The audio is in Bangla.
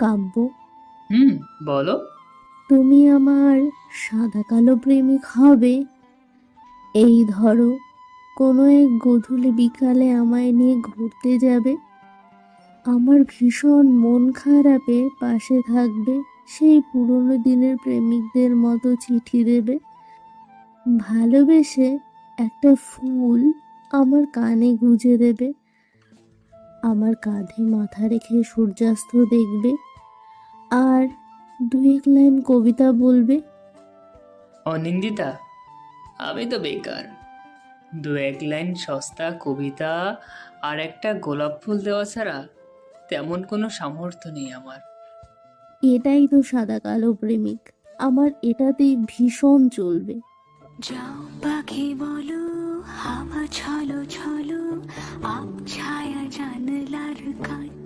কাব্য। হুম বলো। তুমি আমার সাদা কালো প্রেমিক হবে এই ধরো কোনো এক গধূলি বিকালে আমায় নিয়ে ঘুরতে যাবে। আমার ভীষণ মন খারাপে পাশে থাকবে সেই পুরনো দিনের প্রেমিকদের মতো চিঠি দেবে। ভালোবেসে একটা ফুল আমার কানে গুঁজে দেবে। আমার কাঁধে মাথা রেখে সূর্যাস্ত দেখবে। দু এক লাইন কবিতা বলবে? অনিন্দিতা আমি তো বেকার। দু এক লাইন সস্তা কবিতা আর একটা গোলাপ ফুল দেওয়া ছাড়া তেমন কোনো সামর্থ্য নেই আমার। এটাই তো সাদা কালো প্রেমিক আমার এটাতেই ভীষণ চলবে। যাও পাখি বলো হাওয়া ছলো ছলো আপ ছায়া জানলার কাজ